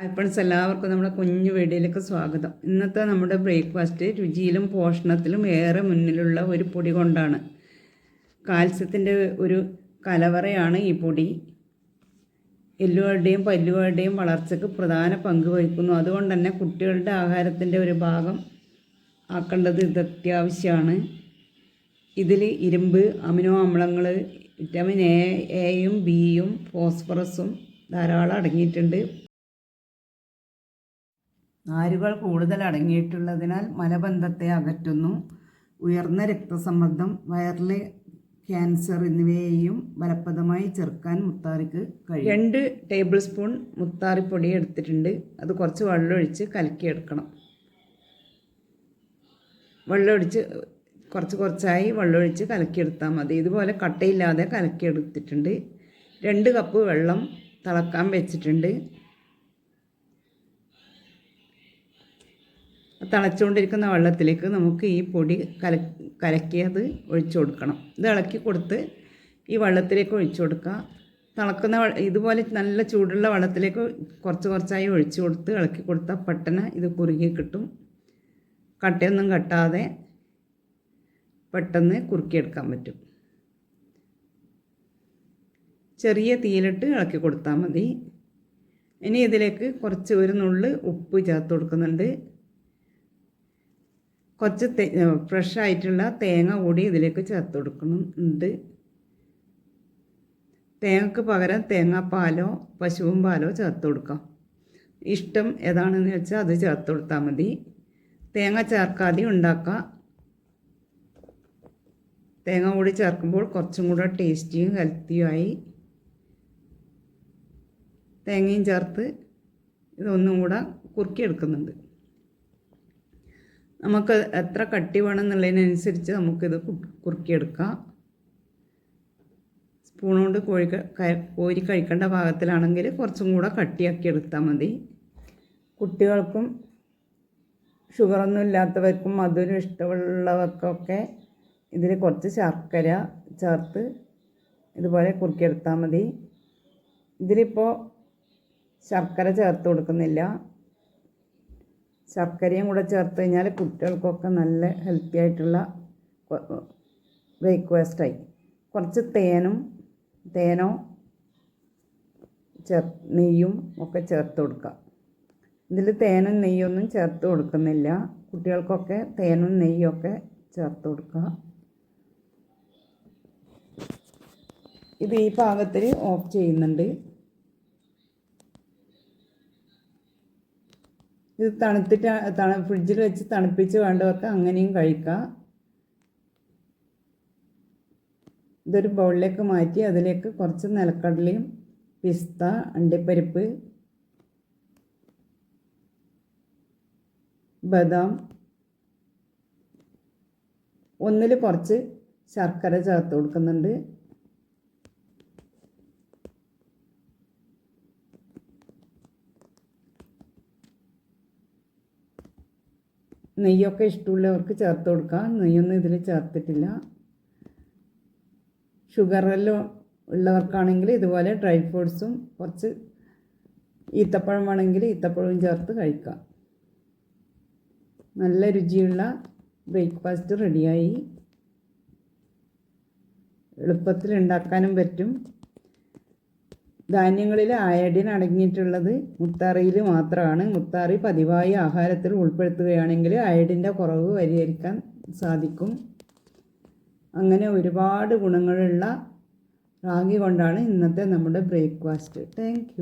Friends എല്ലാവർക്കും നമ്മുടെ കുഞ്ഞു വീടിലേക്ക് സ്വാഗതം. ഇന്നത്തെ നമ്മുടെ ബ്രേക്ക്ഫാസ്റ്റ് രുചിയിലും പോഷണത്തിലും ഏറെ മുന്നിലുള്ള ഒരു പൊടി കൊണ്ടാണ്. കാൽസ്യത്തിന്റെ ഒരു കലവറയാണ് ഈ പൊടി. എല്ലുകളുടെയും പല്ലുകളുടെയും വളർച്ചയ്ക്ക് പ്രധാന പങ്ക് വഹിക്കുന്നു. അതുകൊണ്ട് തന്നെ കുട്ടികളുടെ ആഹാരത്തിന്റെ ഒരു ഭാഗം ആക്കേണ്ടത് ഇത് അത്യാവശ്യമാണ്. ഇതിൽ ഇരുമ്പ് അമിനോ അമ്ലങ്ങൾ വിറ്റാമിൻ എ എയും ബിയും ഫോസ്ഫറസും ധാരാളം അടങ്ങിയിട്ടുണ്ട്. നാരുകൾ കൂടുതൽ അടങ്ങിയിട്ടുള്ളതിനാൽ മലബന്ധത്തെ അകറ്റുന്നു. ഉയർന്ന രക്തസമ്മർദ്ദം വയറിലെ ക്യാൻസർ എന്നിവയെയും ഫലപ്രദമായി ചെറുക്കാൻ മുത്താറിക്ക് കഴിയും. രണ്ട് ടേബിൾ സ്പൂൺ മുത്താറിപ്പൊടി എടുത്തിട്ടുണ്ട്. അത് കുറച്ച് വെള്ളമൊഴിച്ച് കലക്കിയെടുക്കണം വെള്ളമൊഴിച്ച് കുറച്ച് കുറച്ചായി വെള്ളമൊഴിച്ച് കലക്കിയെടുത്താൽ മതി. ഇതുപോലെ കട്ടയില്ലാതെ കലക്കിയെടുത്തിട്ടുണ്ട് രണ്ട് കപ്പ് വെള്ളം തിളക്കാൻ വെച്ചിട്ടുണ്ട്. തിളച്ചുകൊണ്ടിരിക്കുന്ന വെള്ളത്തിലേക്ക് നമുക്ക് ഈ പൊടി കല കലക്കിയത് ഒഴിച്ചു കൊടുക്കണം. ഇത് ഇളക്കി കൊടുത്ത് ഈ വെള്ളത്തിലേക്ക് ഒഴിച്ചു കൊടുക്കുക. തിളക്കുന്ന ഇതുപോലെ നല്ല ചൂടുള്ള വെള്ളത്തിലേക്ക് കുറച്ച് കുറച്ചായി ഒഴിച്ചു കൊടുത്ത് ഇളക്കി കൊടുത്താൽ പെട്ടെന്ന് ഇത് കുറുകി കിട്ടും. കട്ടയൊന്നും കട്ടാതെ പെട്ടെന്ന് കുറുക്കിയെടുക്കാൻ പറ്റും. ചെറിയ തീയിലിട്ട് ഇളക്കി കൊടുത്താൽ മതി. ഇനി ഇതിലേക്ക് കുറച്ച് ഒരു നുള്ള് ഉപ്പ് ചേർത്ത് കൊടുക്കുന്നുണ്ട്. കുറച്ച് ഫ്രഷ് ആയിട്ടുള്ള തേങ്ങ കൂടി ഇതിലേക്ക് ചേർത്ത് കൊടുക്കുന്നുണ്ട് തേങ്ങക്ക് പകരം തേങ്ങാപ്പാലോ പശുവും പാലോ ചേർത്ത് കൊടുക്കാം. ഇഷ്ടം ഏതാണെന്ന് വെച്ചാൽ അത് ചേർത്ത് കൊടുത്താൽ മതി. തേങ്ങ ചേർക്കാതെ ഉണ്ടാക്കാം. തേങ്ങ കൂടി ചേർക്കുമ്പോൾ കുറച്ചും കൂടെ ടേസ്റ്റിയും ഹെൽത്തിയുമായി തേങ്ങയും ചേർത്ത് ഇതൊന്നും കൂടെ കുറുക്കിയെടുക്കുന്നുണ്ട് നമുക്ക് എത്ര കട്ടി വേണം എന്നുള്ളതിനനുസരിച്ച് നമുക്കിത് കുറുക്കിയെടുക്കാം. സ്പൂൺ കൊണ്ട് കോഴി കോരി കഴിക്കേണ്ട പാകത്തിലാണെങ്കിൽ കുറച്ചും കൂടെ കട്ടിയാക്കി എടുത്താൽ മതി. കുട്ടികൾക്കും ഷുഗറൊന്നും ഇല്ലാത്തവർക്കും മധുരം ഇഷ്ടമുള്ളവർക്കൊക്കെ ഇതിൽ കുറച്ച് ശർക്കര ചേർത്ത് ഇതുപോലെ കുറുക്കിയെടുത്താൽ മതി. ഇതിലിപ്പോൾ ശർക്കര ചേർത്ത് കൊടുക്കുന്നില്ല. ശർക്കരയും കൂടെ ചേർത്ത് കഴിഞ്ഞാൽ കുട്ടികൾക്കൊക്കെ നല്ല ഹെൽത്തി ആയിട്ടുള്ള ബ്രേക്ക്ഫാസ്റ്റായി കുറച്ച് തേനും തേനോ ചേർ നെയ്യും ഒക്കെ ചേർത്ത് കൊടുക്കുക. ഇതിൽ തേനും നെയ്യൊന്നും ചേർത്ത് കൊടുക്കുന്നില്ല. കുട്ടികൾക്കൊക്കെ തേനും നെയ്യും ഒക്കെ ചേർത്ത് കൊടുക്കുക. ഇത് ഈ പാകത്തിൽ ഓഫ് ചെയ്യുന്നുണ്ട്. ഇത് തണുത്തിട്ട് തണു ഫ്രിഡ്ജിൽ വെച്ച് തണുപ്പിച്ച് വേണ്ടവർക്ക് അങ്ങനെയും കഴിക്കാം. ഇതൊരു ബൗളിലേക്ക് മാറ്റി അതിലേക്ക് കുറച്ച് നിലക്കടലയും പിസ്ത അണ്ടിപ്പരിപ്പ് ബദാം ഒന്നിൽ കുറച്ച് ശർക്കര ചേർത്ത് കൊടുക്കുന്നുണ്ട്. നെയ്യൊക്കെ ഇഷ്ടമുള്ളവർക്ക് ചേർത്ത് കൊടുക്കാം. നെയ്യൊന്നും ഇതിൽ ചേർത്തിട്ടില്ല. ഷുഗറെല്ലാം ഉള്ളവർക്കാണെങ്കിൽ ഇതുപോലെ ഡ്രൈ ഫ്രൂട്ട്സും കുറച്ച് ഈത്തപ്പഴം വേണമെങ്കിൽ ഈത്തപ്പഴവും ചേർത്ത് കഴിക്കാം. നല്ല രുചിയുള്ള ബ്രേക്ക്ഫാസ്റ്റ് റെഡിയായി. എളുപ്പത്തിൽ ഉണ്ടാക്കാനും പറ്റും. ധാന്യങ്ങളിൽ അയഡിൻ അടങ്ങിയിട്ടുള്ളത് മുത്താറിയിൽ മാത്രമാണ്. മുത്താറി പതിവായി ആഹാരത്തിൽ ഉൾപ്പെടുത്തുകയാണെങ്കിൽ അയഡിന്റെ കുറവ് പരിഹരിക്കാൻ സാധിക്കും. അങ്ങനെ ഒരുപാട് ഗുണങ്ങളുള്ള റാഗി കൊണ്ടാണ് ഇന്നത്തെ നമ്മുടെ ബ്രേക്ക്ഫാസ്റ്റ്. താങ്ക്